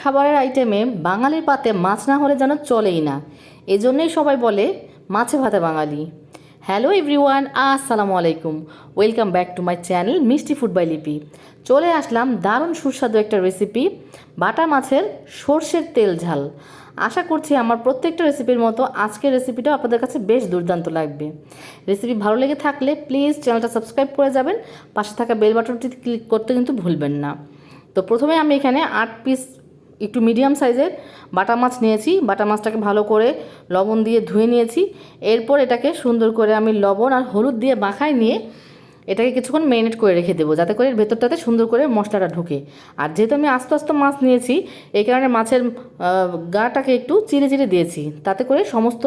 খাবারের আইটেমে বাঙালির পাতে মাছ না হলে যেন চলেই না। এজন্যই সবাই বলে, মাছে ভাতে বাঙালি। হ্যালো এভরিওয়ান আসসালামু আলাইকুম। Welcome back to my channel Mishti food by Lipi চলে আসলাম দারুণ সুস্বাদু একটা রেসিপি বাটা মাছের সর্ষের তেল ঝাল। আশা করছি আমার প্রত্যেকটা রেসিপির মতো আজকের রেসিপিটাও আপনাদের কাছে বেশ দুর্দান্ত লাগবে। রেসিপি ভালো লেগে থাকলে প্লিজ চ্যানেলটা সাবস্ক্রাইব করে যাবেন। পাশে থাকা বেল বাটনটি ক্লিক করতে কিন্তু ভুলবেন না। তো প্রথমে আমি এখানে আট পিস একটু মিডিয়াম সাইজের বাটা মাছ নিয়েছি। বাটা মাছটাকে ভালো করে লবণ দিয়ে ধুয়ে নিয়েছি। এরপর এটাকে সুন্দর করে আমি লবণ আর হলুদ দিয়ে মাখায় নিয়ে এটাকে কিছুক্ষণ মেরিনেট করে রেখে দেবো, যাতে করে ভেতরটাতে সুন্দর করে মশলাটা ঢোকে। আর যেহেতু আমি আস্তে আস্তে মাছ নিয়েছি, এই কারণে মাছের গাটাকে একটু চিড়ে চিড়ে দিয়েছি। তাতে করে সমস্ত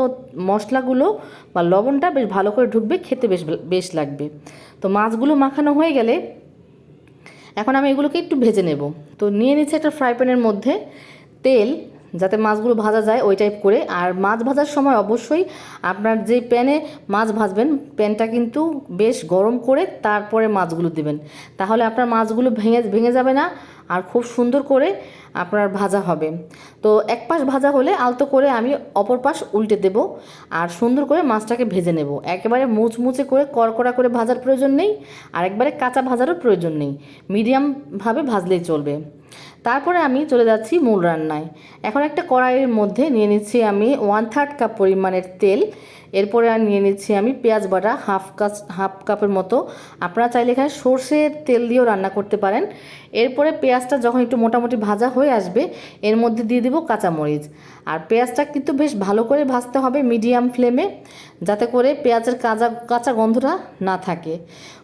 মশলাগুলো বা লবণটা বেশ ভালো করে ঢুকবে, খেতে বেশ বেশ লাগবে। তো মাছগুলো মাখানো হয়ে গেলে এখন আমি এগুলোকে একটু ভেজে নেব। তো নিয়ে নিচ্ছে একটা ফ্রাই প্যানের মধ্যে তেল, যাতে মাছগুলো ভাজা যায় ওই টাইপ করে। আর মাছ ভাজার সময় অবশ্যই আপনার যে প্যানে মাছ ভাজবেন প্যানটা কিন্তু বেশ গরম করে তারপরে মাছগুলো দেবেন। তাহলে আপনার মাছগুলো ভেঙে ভেঙে যাবে না। আর খুব সুন্দর করে আপনার ভাজা হবে। তো এক পাশ ভাজা হলে আলতো করে আমি অপর পাশ উল্টে দেব আর সুন্দর করে মাছটাকে ভেজে নেব। একেবারে মুচমুচে করে কড়কড়া করে ভাজার প্রয়োজন নেই আর একবারে কাঁচা ভাজারও প্রয়োজন নেই। মিডিয়ামভাবে ভাজলেই চলবে। তারপরে আমি চলে যাচ্ছি মূল রান্নায়। এখন একটা কড়াইয়ের মধ্যে নিয়ে নিচ্ছি আমি ওয়ান থার্ড কাপ পরিমাণের তেল। এরপরে আর নিয়ে নিচ্ছি আমি পেঁয়াজ বাটা হাফ কাপ হাফ কাপের মতো। আপনারা চাইলে এখানে সর্ষের তেল দিয়েও রান্না করতে পারেন। এরপরে পেঁয়াজটা যখন একটু মোটামুটি ভাজা হয়ে আসবে, এর মধ্যে দিয়ে দেবো কাঁচামরিচ। আর পেঁয়াজটা কিন্তু বেশ ভালো করে ভাজতে হবে মিডিয়াম ফ্লেমে, যাতে করে পেঁয়াজের কাঁচা কাঁচা গন্ধটা না থাকে।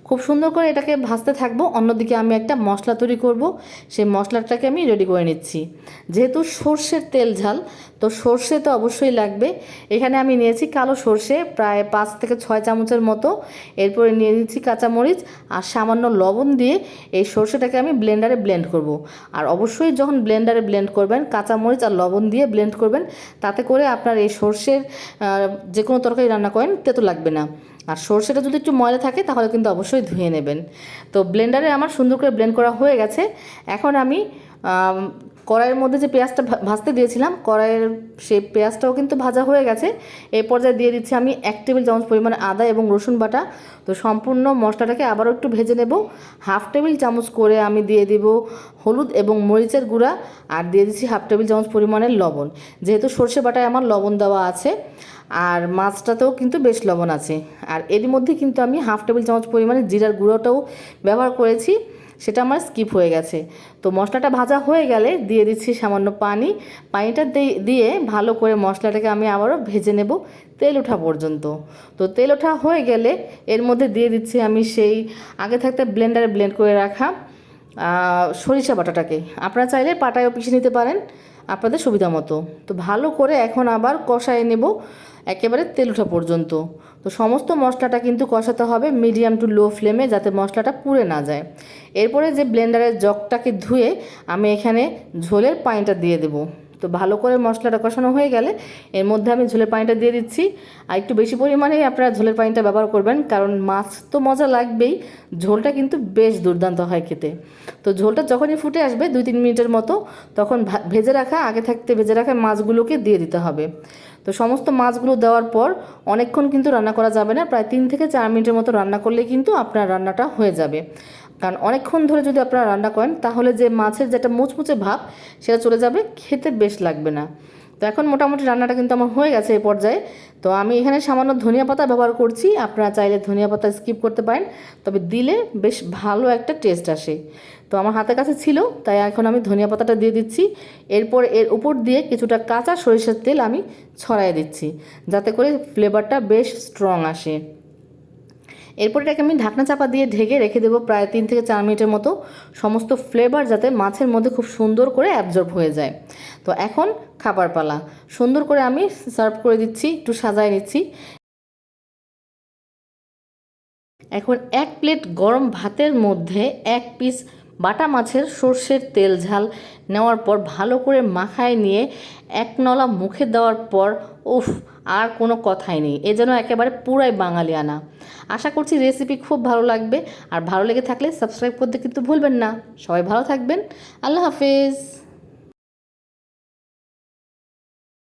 খুব সুন্দর করে এটাকে ভাজতে থাকব। অন্যদিকে আমি একটা মশলা তৈরি করব। সেই মশলাটাকে আমি রেডি করে নিচ্ছি। যেহেতু সর্ষের তেল ঝাল, তো সর্ষে তো অবশ্যই লাগবে। এখানে আমি নিয়েছি কালো সর্ষে, প্রায় পাঁচ থেকে ছয় চামচের মতো। এরপরে নিয়ে নিচ্ছি কাঁচামরিচ আর সামান্য লবণ দিয়ে এই সর্ষেটাকে আমি ব্লেন্ডারে ব্লেন্ড করব। আর অবশ্যই যখন ব্লেন্ডারে ব্লেন্ড করবেন, কাঁচামরিচ আর লবণ দিয়ে ব্লেন্ড করবেন, তাতে করে আপনার এই সর্ষের যে কোনো তরকারি রান্না করেন, তেতো লাগবে না। আর সর্ষেটা যদি একটু ময়লা থাকে, তাহলে কিন্তু অবশ্যই ধুয়ে নেবেন। তো ব্লেন্ডারে আমার সুন্দর করে ব্লেন্ড করা হয়ে গেছে। এখন আমি কড়াইয়ের মধ্যে যে পেঁয়াজটা ভাজতে দিয়েছিলাম, কড়াইয়ের সেই পেঁয়াজটাও কিন্তু ভাজা হয়ে গেছে। এই পর্যায়ে দিয়ে দিচ্ছি আমি এক টেবিল চামচ পরিমাণে আদা এবং রসুন বাটা। তো সম্পূর্ণ মশলাটাকে আবারও একটু ভেজে নেব। হাফ টেবিল চামচ করে আমি দিয়ে দিব হলুদ এবং মরিচের গুঁড়া আর দিয়ে দিচ্ছি হাফ টেবিল চামচ পরিমাণের লবণ। যেহেতু সর্ষে বাটায় আমার লবণ দেওয়া আছে, আর মাছটাতেও কিন্তু বেশ লবণ আছে। আর এর মধ্যে কিন্তু আমি হাফ টেবিল চামচ পরিমাণে জিরার গুঁড়োটাও ব্যবহার করেছি। সেটা আমার স্কিপ হয়ে গেছে। তো মশলাটা ভাজা হয়ে গেলে দিয়ে দিচ্ছি সামান্য পানি। পানিটা দিয়ে- ভালো করে মশলাটাকে আমি আবারও ভেজে নেব তেল ওঠা পর্যন্ত। তো তেল ওঠা হয়ে গেলে এর মধ্যে দিয়ে দিচ্ছি আমি সেই আগে থাকতে ব্লেন্ডারে ব্লেন্ড করে রাখা সরিষা বাটাটাকে। আপনারা চাইলে পাটায়ও পিষে নিতে পারেন, আপনাদের সুবিধা মতো। তো ভালো করে এখন আবার কষায় নেব। একেবারে তেল ওঠা পর্যন্ত। তো সমস্ত মশলাটা কিন্তু কষাতে হবে মিডিয়াম টু লো ফ্লেমে যাতে মশলাটা পুড়ে না যায়। এরপরে যে ব্লেন্ডারের জগটাকে ধুয়ে আমি এখানে ঝোলের পানিটা দিয়ে দেবো। তো ভালো করে মশলাটা কষানো হয়ে গেলে এর মধ্যে আমি ঝোলের পানিটা দিয়ে দিচ্ছি। আর একটু বেশি পরিমাণেই আপনারা ঝোলের পানিটা ব্যবহার করবেন, কারণ মাছ তো মজা লাগবেই, ঝোলটা কিন্তু বেশ দুর্দান্ত হয় খেতে। তো ঝোলটা যখনই ফুটে আসবে দুই তিন মিনিটের মতো, তখন ভেজে রাখা, আগে থাকতে ভেজে রাখা মাছগুলোকে দিয়ে দিতে হবে। তো সমস্ত মাছগুলো দেওয়ার পর অনেকক্ষণ কিন্তু রান্না করা যাবে না, প্রায় তিন থেকে চার মিনিটের মতো রান্না করলে কিন্তু আপনার রান্নাটা হয়ে যাবে। কারণ অনেকক্ষণ ধরে যদি আপনারা রান্না করেন, তাহলে যে মাছের যেটা মুচমুচে ভাব, সেটা চলে যাবে, খেতে বেশ লাগবে না। তো এখন মোটামুটি রান্নাটা কিন্তু আমার হয়ে গেছে এই পর্যায়ে। তো আমি এখানে সামান্য ধনিয়া পাতা ব্যবহার করছি, আপনারা চাইলে ধনিয়া পাতা স্কিপ করতে পারেন, তবে দিলে বেশ ভালো একটা টেস্ট আসে। তো আমার হাতের কাছে ছিল, তাই এখন আমি ধনিয়া পাতাটা দিয়ে দিচ্ছি। এরপর এর উপর দিয়ে কিছুটা কাঁচা সরিষার তেল আমি ছড়াই দিচ্ছি, যাতে করে ফ্লেভারটা বেশ স্ট্রং আসে। এরপর এটাকে আমি ঢাকনা চাপা দিয়ে ঢেকে রেখে দেবো প্রায় তিন থেকে চার মিনিটের মতো। সমস্ত ফ্লেভার যাতে মাছের মধ্যে খুব সুন্দর করে অ্যাবজর্ব হয়ে যায়। তো এখন খাবার পালা। সুন্দর করে আমি সার্ভ করে দিচ্ছি, একটু সাজায় নিচ্ছি। এখন এক প্লেট গরম ভাতের মধ্যে এক পিস বাটা মাছের সর্ষের তেল ঝাল নেওয়ার পর ভালো করে মাখায় নিয়ে এক নলা মুখে দেওয়ার পর, উফ আর কোনো কথাই নেই। এ যেন একেবারে পুরাই বাঙালি আনা আশা করছি রেসিপি খুব ভালো লাগবে। আর ভালো লেগে থাকলে সাবস্ক্রাইব করতে কিন্তু ভুলবেন না। সবাই ভালো থাকবেন। আল্লাহ হাফেজ।